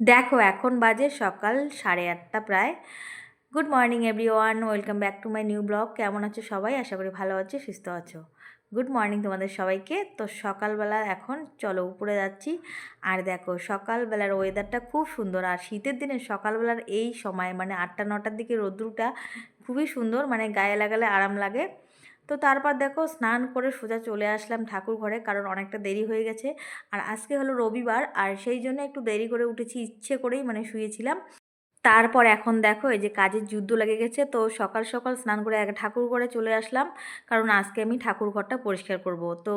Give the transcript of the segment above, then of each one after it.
দেখো এখন বাজে সকাল সাড়ে আটটা প্রায়। Good morning everyone welcome back to my new blog কেমন আছো সবাই? আশা করি ভালো আছো, সুস্থ আছো। গুড মর্নিং তোমাদের সবাইকে। তো সকালবেলা এখন চলো উপরে যাচ্ছি। আর দেখো, সকালবেলার ওয়েদারটা খুব সুন্দর। আর শীতের দিনে সকালবেলার এই সময় মানে আটটা, নটার দিকে রোদ্রুটা খুবই সুন্দর। মানে গায়ে লাগালে আরাম লাগে। তো তারপর দেখো স্নান করে সোজা চলে আসলাম ঠাকুর ঘরে কারণ অনেকটা দেরি হয়ে গেছে। আর আজকে হলো রবিবার আর সেই জন্য একটু দেরি করে উঠেছি, ইচ্ছে করেই মানে শুয়েছিলাম। তারপর এখন দেখো এই যে কাজের যুদ্ধ লেগে গেছে তো সকাল সকাল স্নান করে আগে ঠাকুর ঘরে চলে আসলাম কারণ আজকে আমি ঠাকুর ঘরটা পরিষ্কার করব। তো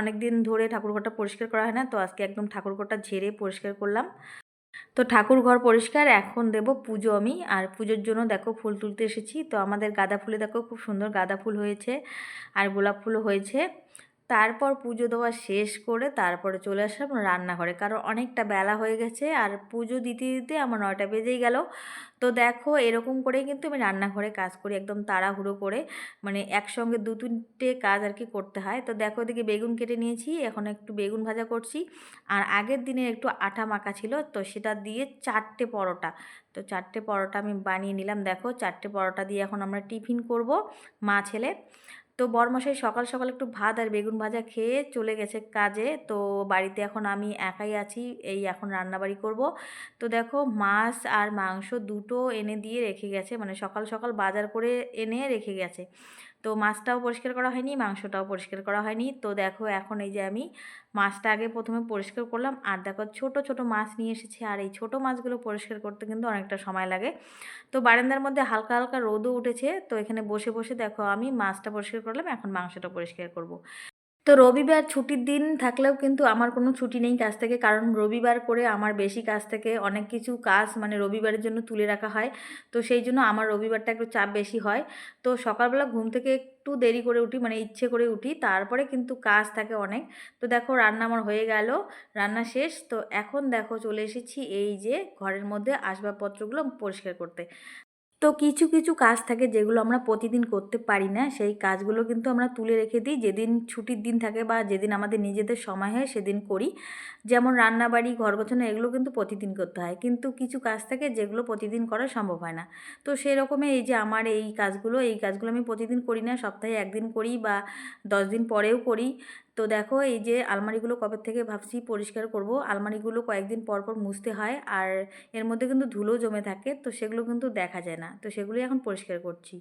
অনেক দিন ধরে ঠাকুর ঘরটা পরিষ্কার করা হয় না তো আজকে একদম ঠাকুর ঘরটা ঝেড়ে পরিষ্কার করলাম। তো ঠাকুর ঘর পরিষ্কার, এখন দেব পুজো আমি। আর পুজোর জন্য দেখো ফুল তুলতে এসেছি। তো আমাদের গাঁদা ফুলে দেখো খুব সুন্দর গাঁদা ফুল হয়েছে, আর গোলাপ ফুলও হয়েছে। তারপর পুজো দেওয়া শেষ করে তারপরে চলে আসলাম রান্নাঘরে। কারণ অনেকটা বেলা হয়ে গেছে আর পুজো দিতে দিতে আমার নয়টা বেজেই গেল। তো দেখো এরকম করেই কিন্তু আমি রান্নাঘরে কাজ করি একদম তাড়াহুড়ো করে। মানে একসঙ্গে দু তিনটে কাজ আর কি করতে হয়। তো দেখো এদিকে বেগুন কেটে নিয়েছি, এখন একটু বেগুন ভাজা করছি। আর আগের দিনে একটু আটা মাখা ছিল, তো সেটা দিয়ে চারটে পরোটা। তো চারটে পরোটা আমি বানিয়ে নিলাম। দেখো চারটে পরোটা দিয়ে এখন আমরা টিফিন করব মা ছেলে। তো বরমশাই সকাল সকাল একটু ভাত আর বেগুন ভাজা খেয়ে চলে গেছে কাজে। তো বাড়িতে এখন আমি একাই আছি, এই এখন রান্নাবাড়ি করব। তো দেখো মাছ আর মাংস দুটো এনে দিয়ে রেখে গেছে মানে সকাল সকাল বাজার করে এনে রেখে গেছে। তো মাছটাও পরিষ্কার করা হয়নি, মাংসটাও পরিষ্কার করা হয়নি। তো দেখো এখন এই যে আমি মাছটা আগে প্রথমে পরিষ্কার করলাম। আর দেখো ছোট ছোট মাছ নিয়ে এসেছে। আর এই ছোট মাছগুলো পরিষ্কার করতে কিন্তু অনেকটা সময় লাগে। তো বারান্দার মধ্যে হালকা হালকা রোদও উঠেছে। তো এখানে বসে বসে দেখো আমি মাছটা পরিষ্কার করলাম, এখন মাংসটা পরিষ্কার করব। তো রবিবার ছুটির দিন থাকলেও কিন্তু আমার কোনো ছুটি নেই কাজ থেকে। কারণ রবিবার করে আমার বেশি কাজ থেকে অনেক কিছু কাজ মানে রবিবারের জন্য তুলে রাখা হয়। তো সেই জন্য আমার রবিবারটা একটু চাপ বেশি হয়। তো সকালবেলা ঘুম থেকে একটু দেরি করে উঠি মানে ইচ্ছে করে উঠি। তারপরে কিন্তু কাজ থাকে অনেক। তো দেখো রান্না আমার হয়ে গেল, রান্না শেষ। তো এখন দেখো চলে এসেছি এই যে ঘরের মধ্যে আসবাবপত্রগুলো পরিষ্কার করতে। তো কিছু কিছু কাজ থাকে যেগুলো আমরা প্রতিদিন করতে পারি না। সেই কাজগুলো কিন্তু আমরা তুলে রেখে দিই। যেদিন ছুটির দিন থাকে বা যেদিন আমাদের নিজেদের সময় হয় সেদিন করি। যেমন রান্নাবাড়ি ঘর গোছানো এগুলো কিন্তু প্রতিদিন করতে হয়। কিন্তু কিছু কাজ থাকে যেগুলো প্রতিদিন করা সম্ভব হয় না। তো সেরকমই এই যে আমার এই কাজগুলো এই কাজগুলো আমি প্রতিদিন করি না। সপ্তাহে একদিন করি বা দশ দিন পরেও করি। তো দেখো এই যে আলমারিগুলো কবে থেকে ভাবছি পরিষ্কার করব। আলমারিগুলো কয়েকদিন পর পর মুছতে হয়। আর এর মধ্যে কিন্তু ধুলো জমে থাকে। তো সেগুলো কিন্তু দেখা যায় না। তো সেগুলি এখন পরিষ্কার করছি।